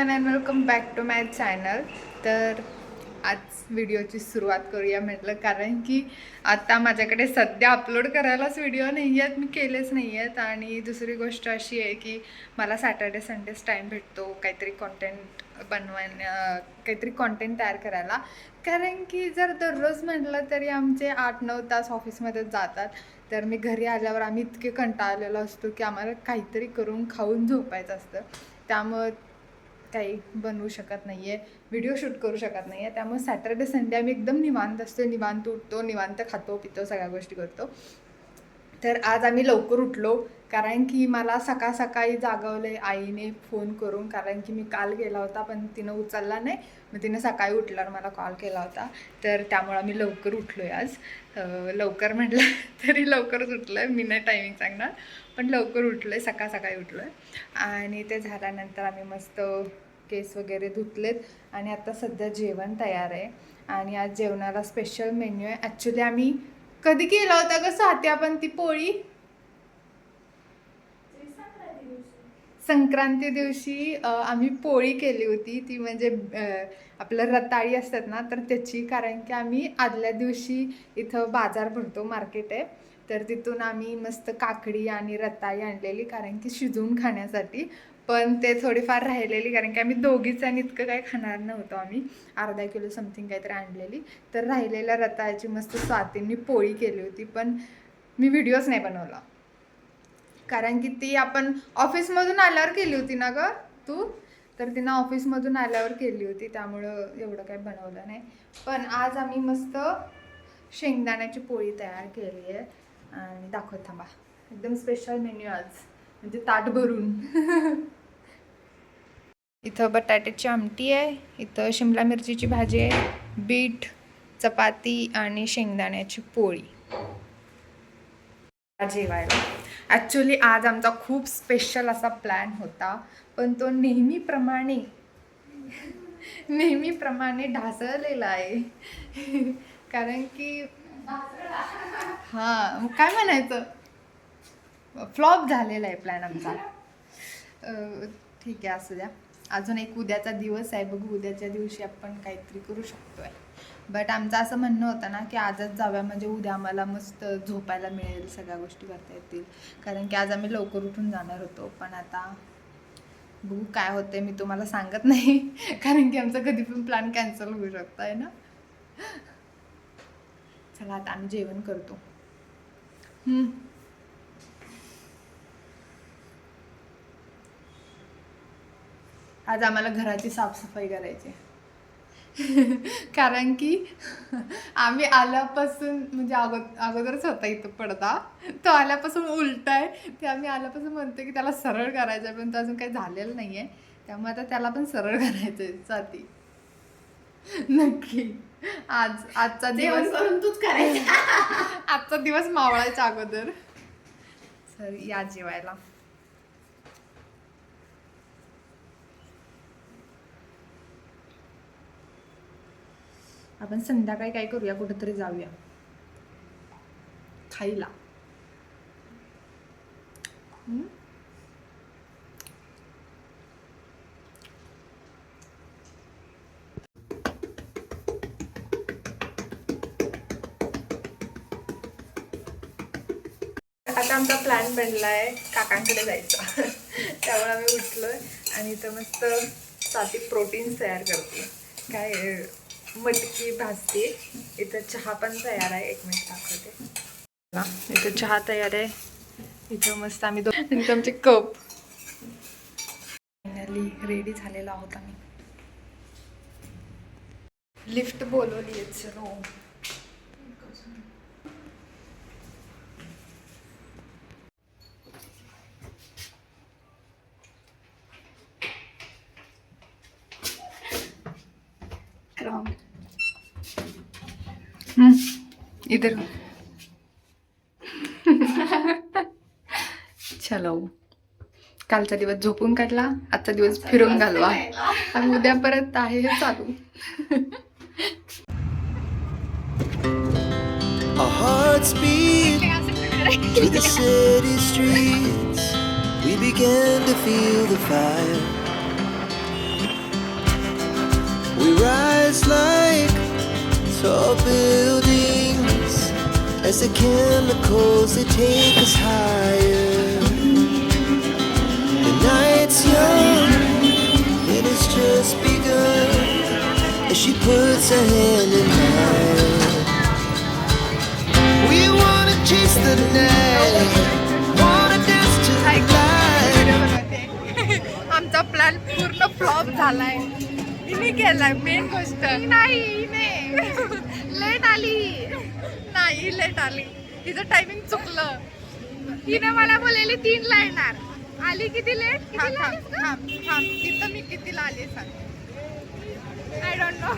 Everyone and welcome back to my channel तर आज व्हिडिओची सुरुवात करूया म्हटलं कारण की आता माझ्याकडे सध्या अपलोड करायलाच व्हिडिओ नाही आहेत मी केलेच नाही आहेत आणि दुसरी गोष्ट अशी आहे की मला सॅटर्डे संडेच टाईम भेटतो काहीतरी कॉन्टेंट बनवायला काहीतरी कॉन्टेंट तयार करायला. कारण की जर दररोज म्हटलं तरी आमचे आठ नऊ तास ऑफिसमध्ये जातात. तर मी घरी आल्यावर आम्ही इतके कंटाळलेलो असतो की आम्हाला काहीतरी करून खाऊन झोपायचं असतं. त्यामुळं काही बनवू शकत नाही आहे व्हिडिओ शूट करू शकत नाही आहे त्यामुळे सॅटर्डे संडे आम्ही एकदम निवांत असतो. निवांत उठतो निवांत खातो पितो सगळ्या गोष्टी करतो. तर आज आम्ही लवकर उठलो कारण की मला सकाळ सकाळी जागवले आईने फोन करून कारण की मी काल गेला होता पण तिनं उचलला नाही. मग तिनं सकाळी उठल्यावर मला कॉल केला होता. तर त्यामुळे आम्ही लवकर उठलो आहे आज लवकर म्हटलं तरी लवकरच उठलो आहे मी नाही टायमिंग सांगणार पण लवकर उठलो आहे सकाळ सकाळी उठलो आहे आणि ते झाल्यानंतर आम्ही मस्त केस वगैरे धुतलेत आणि आता सध्या जेवण तयार आहे. आणि आज जेवणाला स्पेशल मेन्यू आहे. ॲक्च्युली आम्ही कधी केला होता ग साथी आपण ती पोळी? संक्रांती दिवशी आम्ही पोळी केली होती. ती म्हणजे आपलं रताळी असतात ना तर त्याची कारण की आम्ही आदल्या दिवशी इथं बाजार भरतो मार्केट आहे. तर तिथून आम्ही मस्त काकडी आणि रताळी आणलेली कारण की शिजवून खाण्यासाठी. पण ते थोडीफार राहिलेली कारण की आम्ही दोघीच आणि इतकं काही खाणार नव्हतो आम्ही. अर्धा किलो समथिंग काहीतरी आणलेली. तर राहिलेल्या रताळ्याची मस्त स्वातींनी पोळी केली होती पण मी व्हिडिओच नाही बनवला. कारण की ती आपण ऑफिसमधून आल्यावर केली होती ना ग तू? तर तिनं ऑफिसमधून आल्यावर केली होती त्यामुळं एवढं काही बनवलं नाही. पण आज आम्ही मस्त शेंगदाण्याची पोळी तयार केली आहे. आणि दाखवत थांबा. एकदम स्पेशल मेन्यू आज. म्हणजे ताट भरून. इथं बटाट्याची आमटी आहे इथं शिमला मिरचीची भाजी आहे बीट चपाती आणि शेंगदाण्याची पोळी. जेवायला. ॲक्च्युली आज आमचा खूप स्पेशल असा प्लॅन होता पण तो नेहमीप्रमाणे नेहमीप्रमाणे ढासळलेला आहे. कारण की हां काय म्हणायचं? फ्लॉप झालेला आहे प्लॅन आमचा. ठीक आहे असू द्या. अजून एक उद्याचा दिवस आहे. बघू उद्याच्या दिवशी आपण काहीतरी करू शकतोय. बट आमचं असं म्हणणं होतं ना की आजच जाऊया. म्हणजे उद्या आम्हाला मस्त झोपायला मिळेल सगळ्या गोष्टी करता येतील. कारण की आज आम्ही लवकर उठून जाणार होतो. पण आता बघू काय होते मी तुम्हाला सांगत नाही. कारण की आमचा कधी पण प्लॅन कॅन्सल होऊ शकतो आहे ना? चला आता आम्ही जेवण करतो. आज आम्हाला घराची साफसफाई करायची कारण की आम्ही आल्यापासून म्हणजे अगो अगोदरच होता इथं पडदा. तो आल्यापासून उलट आहे. ते आम्ही आल्यापासून म्हणतो की त्याला सरळ करायचं आहे पण तो अजून काही झालेलं नाही आहे त्यामुळे आता त्याला पण सरळ करायचं आहे साथी नक्की. आज आजचा दिवस करून तूच करायचं. आजचा दिवस मावळायच्या अगोदर. सर या जेवायला. आपण संध्याकाळी काय करूया? कुठेतरी जाऊया. खाईला आता आमचा प्लॅन बनला आहे काकांकडे जायचा. त्यामुळे आम्ही उठलोय आणि इथं मस्त साती प्रोटीन्स तयार करते काय मटकी भाजते. इथं चहा पण तयार आहे. एक मिनिट दाखवते. इथं चहा तयार आहे. इथं मस्त आम्ही दोन इथं आमचे कप. फायनली रेडी झालेलो आहोत आम्ही. लिफ्ट बोलवली आहे इधर चलो कालचा दिवस झोपून काढला आजचा दिवस फिरून घालवा आणि उद्या परत आहे हे चालू Our hearts beat through the city streets. We began to feel the fire. rise like tall buildings as the chemicals they take us higher. The night's young and it's just begun as she puts her hand in mine. We wanna chase the night, wanna dance to the light. आमचा plan पूर्ण flop झालाय तिने केलाय main गोष्ट. नाही late आली. नाही late आली. तिचं टायमिंग चुकलं. तिने मला बोललेली तीन ला येणार. आली किती लेट थांब थांब थांब थांब. तिथं मी कितीला आली सांग. आय डोंट नो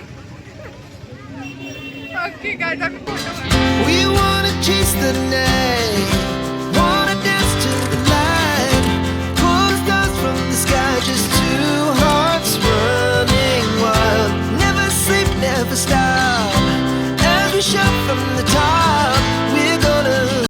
ओके काय आम्ही फोटो